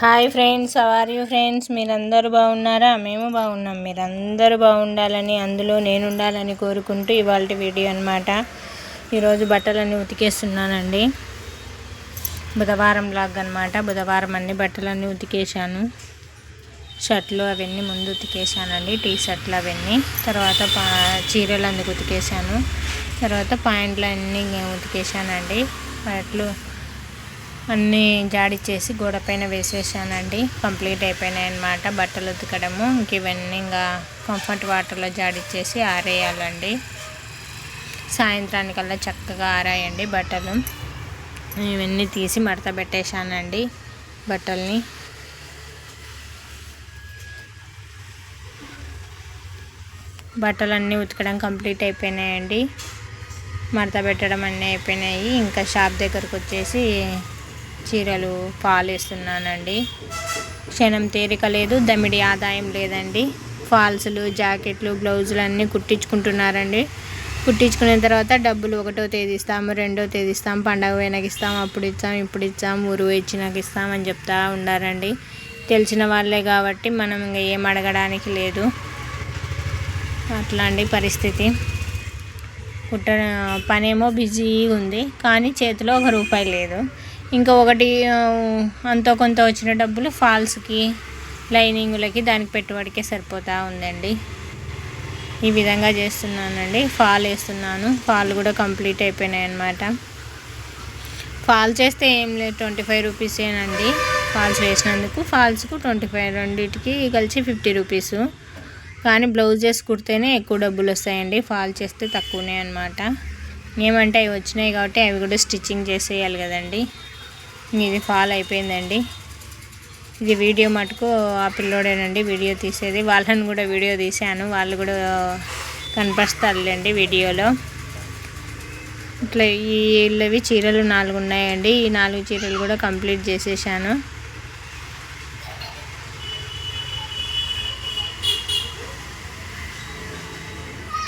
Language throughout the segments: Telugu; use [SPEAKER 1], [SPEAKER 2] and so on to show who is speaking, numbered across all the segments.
[SPEAKER 1] Hi friends are you friends మీరందరూ బాగున్నారా? మేము బాగున్నాం. మీరందరూ బాగుండాలని అందులో నేను ఉండాలని కోరుకుంటూ ఇవాళ వీడియో అనమాట ఈరోజు బట్టలన్నీ ఉతికేస్తున్నానండి. బుధవారం లాగ్ అనమాట బుధవారం అన్ని బట్టలన్నీ ఉతికేశాను. షర్ట్లు అవన్నీ ముందు ఉతికేసానండి టీ షర్ట్లు అవన్నీ. తర్వాత పా చీరలు అందుకు ఉతికేసాను తర్వాత పాయింట్లు అన్నీ ఉతికేసానండి బట్టలు అన్నీ జాడిచ్చేసి గోడ పైన వేసేసానండి. కంప్లీట్ అయిపోయినాయి అనమాట బట్టలు ఉతకడము. ఇంక ఇవన్నీ ఇంకా కంఫర్ట్ వాటర్లో జాడిచ్చేసి ఆరేయాలండి. సాయంత్రానికల్లా చక్కగా ఆరాయండి బట్టలు. ఇవన్నీ తీసి మడత పెట్టేశానండి బట్టల్ని. బట్టలన్నీ ఉతకడం కంప్లీట్ అయిపోయినాయండి. మడత పెట్టడం అన్నీ అయిపోయినాయి. ఇంకా షాప్ దగ్గరకు వచ్చేసి చీరలు పాలేస్తున్నానండి. క్షణం తేరిక లేదు దమిడి ఆదాయం లేదండి. ఫాల్స్లు జాకెట్లు బ్లౌజులు అన్నీ కుట్టించుకుంటున్నారండి. కుట్టించుకున్న తర్వాత డబ్బులు ఒకటో తేదీ ఇస్తాము రెండో తేదీ ఇస్తాం పండగ పోయినాకి ఇస్తాం అప్పుడు ఇస్తాం ఇప్పుడు ఇస్తాం ఊరు ఇచ్చినాక ఇస్తామని చెప్తా ఉండారండి. తెలిసిన వాళ్ళే కాబట్టి మనం ఇంకా ఏం అడగడానికి లేదు. అట్లా అండి పరిస్థితి. కుట్ట పనేమో బిజీగా ఉంది కానీ చేతిలో ఒక రూపాయి లేదు. ఇంకా ఒకటి అంతో కొంత వచ్చిన డబ్బులు ఫాల్స్కి లైనింగులకి దానికి పెట్టుబడికే సరిపోతూ ఉందండి. ఈ విధంగా చేస్తున్నానండి. ఫాల్ వేస్తున్నాను. ఫాల్ కూడా కంప్లీట్ అయిపోయినాయి అన్నమాట. ఫాల్ చేస్తే ఏం లేదు ట్వంటీ ఫైవ్ రూపీసేనండి. ఫాల్స్ వేసినందుకు ఫాల్స్కు ట్వంటీ ఫైవ్ రెండింటికి కలిసి ఫిఫ్టీ రూపీస్. కానీ బ్లౌజెస్ కుడితేనే ఎక్కువ డబ్బులు వస్తాయండి. ఫాల్ చేస్తే తక్కువనే అనమాట ఏమంటే అవి వచ్చినాయి కాబట్టి అవి కూడా స్టిచ్చింగ్ చేసేయాలి కదండి. ఇది ఫాల్ అయిపోయిందండి. ఇది వీడియో మటుకు ఆ పిల్లోడేనండి వీడియో తీసేది. వాళ్ళని కూడా వీడియో తీశాను. వాళ్ళు కూడా కనిపిస్తారులేండి వీడియోలో. ఇట్లా ఈ ఇళ్ళవి చీరలు నాలుగు ఉన్నాయండి. ఈ నాలుగు చీరలు కూడా కంప్లీట్ చేసేసాను.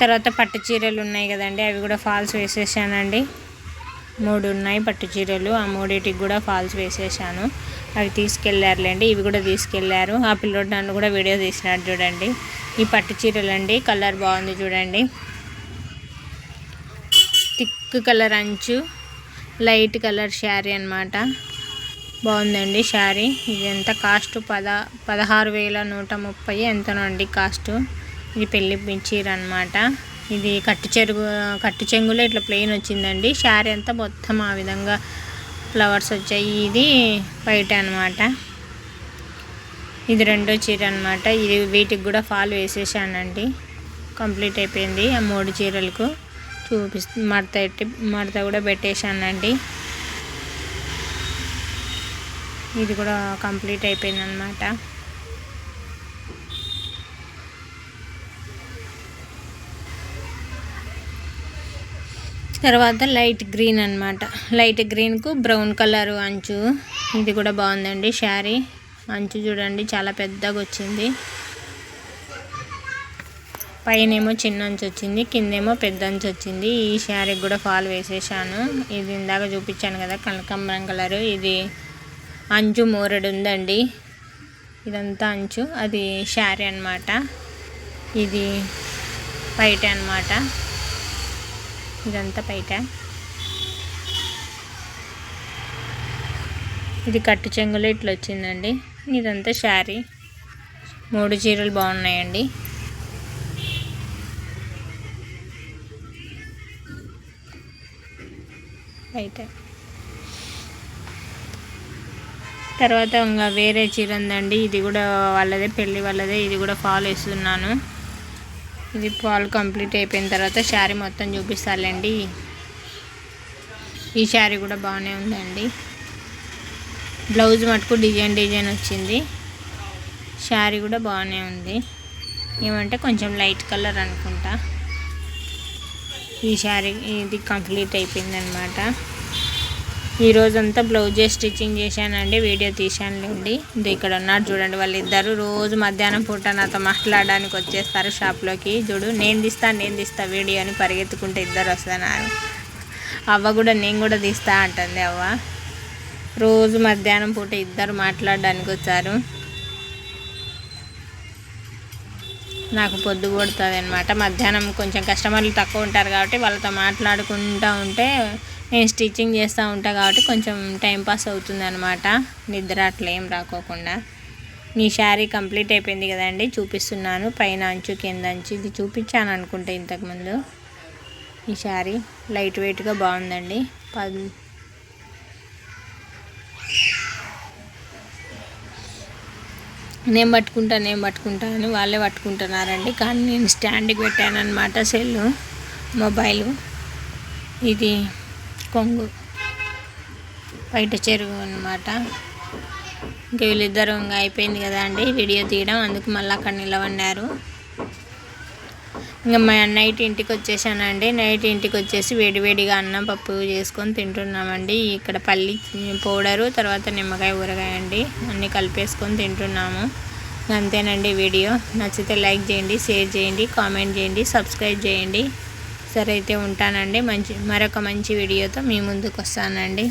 [SPEAKER 1] తర్వాత పట్టు చీరలు ఉన్నాయి కదండి. అవి కూడా ఫాల్స్ వేసేసానండి. మూడు ఉన్నాయి పట్టు చీరలు. ఆ మూడింటికి కూడా ఫాల్స్ వేసేసాను. అవి తీసుకెళ్ళారులేండి ఇవి కూడా తీసుకెళ్ళారు ఆ పిల్లోడు నన్ను కూడా వీడియో తీసినాడు చూడండి. ఈ పట్టు చీరలు అండి కలర్ బాగుంది చూడండి. థిక్ కలర్ అంచు. లైట్ కలర్ శారీ అనమాట బాగుందండి శారీ. ఇది ఎంత కాస్ట్? పద పదహారు వేల నూట ముప్పై ఎంతనండి కాస్ట్. ఇది పెళ్ళి చీర అనమాట ఇది కట్టు చెరుగు కట్టు చెంగులో ఇట్లా ప్లెయిన్ వచ్చిందండి. శారీ అంతా మొత్తం ఆ విధంగా ఫ్లవర్స్ వచ్చాయి. ఇది బయట అనమాట ఇది రెండో చీర అనమాట ఇది వీటికి కూడా ఫాల్ వేసేసానండి. కంప్లీట్ అయిపోయింది ఆ మూడు చీరలకు. చూపిస్తు మడత పెట్టి మడత కూడా పెట్టేశానండి. ఇది కూడా కంప్లీట్ అయిపోయింది అనమాట తర్వాత లైట్ గ్రీన్ అనమాట లైట్ గ్రీన్కు బ్రౌన్ కలర్ అంచు. ఇది కూడా బాగుందండి శారీ. అంచు చూడండి చాలా పెద్దగా వచ్చింది. పైన ఏమో చిన్న అంచు వచ్చింది కిందేమో పెద్ద అంచు వచ్చింది. ఈ శారీకి కూడా ఫాల్ వేసేసాను. ఇది ఇందాక చూపించాను కదా కనకంబరం కలరు. ఇది అంచు మోరడు ఉందండి. ఇదంతా అంచు. అది శారీ అనమాట ఇది బయట అనమాట ఇదంతా బయట. ఇది కట్టు చెంగులో ఇట్లా వచ్చిందండి. ఇదంతా శారీ. మూడు చీరలు బాగున్నాయండి. బయట. తర్వాత ఇంకా వేరే చీర ఉందండి. ఇది కూడా వాళ్ళదే పెళ్ళి వాళ్ళదే. ఇది కూడా ఫాలో వేస్తున్నాను. ఇది పాలు కంప్లీట్ అయిపోయిన తర్వాత శారీ మొత్తం చూపిస్తాలండి ఈ శారీ కూడా బాగానే ఉందండి. బ్లౌజ్ మటుకు డిజైన్ డిజైన్ వచ్చింది. శారీ కూడా బాగానే ఉంది. ఏమంటే కొంచెం లైట్ కలర్ అనుకుంటా. ఈ శారీ ఇది కంప్లీట్ అయిపోయింది అనమాట ఈరోజంతా బ్లౌజే స్టిచ్చింగ్ చేశానండి వీడియో తీశానులేండి. ఇది ఇక్కడ ఉన్నారు చూడండి వాళ్ళు ఇద్దరు రోజు మధ్యాహ్నం పూట నాతో మాట్లాడడానికి వచ్చేస్తారు షాప్లోకి. చూడు నేను తీస్తా నేను తీస్తా వీడియో అని పరిగెత్తుకుంటే ఇద్దరు వస్తున్నారు. అవ్వ కూడా నేను కూడా తీస్తా అంటుంది అవ్వ. రోజు మధ్యాహ్నం పూట ఇద్దరు మాట్లాడడానికి వచ్చారు. నాకు పొద్దు కొడుతుంది అనమాట మధ్యాహ్నం కొంచెం కస్టమర్లు తక్కువ ఉంటారు కాబట్టి వాళ్ళతో మాట్లాడుకుంటూ ఉంటే నేను స్టిచ్చింగ్ చేస్తూ ఉంటా కాబట్టి కొంచెం టైం పాస్ అవుతుంది అనమాట నిద్ర అట్లా ఏం రాకోకుండా. నీ శారీ కంప్లీట్ అయిపోయింది కదండి చూపిస్తున్నాను. పైన అంచు కింద అంచు ఇది చూపించాను అనుకుంటే ఇంతకుముందు. ఈ శారీ లైట్ వెయిట్గా బాగుందండి. పది నేను పట్టుకుంటా నేను పట్టుకుంటా అని వాళ్ళే పట్టుకుంటున్నారండి. కానీ నేను స్టాండ్కి పెట్టాను అనమాట సెల్ మొబైలు. ఇది కొంగు. బయట చెరువు అనమాట ఇంకా వీళ్ళిద్దరు ఇంకా అయిపోయింది కదా అండి వీడియో తీయడం. అందుకు మళ్ళీ అక్కడ నిలబడినారు. ఇంకా మా నైట్ ఇంటికి వచ్చేసానండి. నైట్ ఇంటికి వచ్చేసి వేడివేడిగా అన్నం పప్పు చేసుకొని తింటున్నామండి. ఇక్కడ పల్లి పౌడరు తర్వాత నిమ్మకాయ ఊరగాయ అండి. అన్నీ కలిపేసుకొని తింటున్నాము. అంతేనండి వీడియో. నచ్చితే లైక్ చేయండి షేర్ చేయండి కామెంట్ చేయండి సబ్స్క్రైబ్ చేయండి. సరే అయితే ఉంటానండి. మంచి మరొక మంచి వీడియోతో మీ ముందుకు వస్తానండి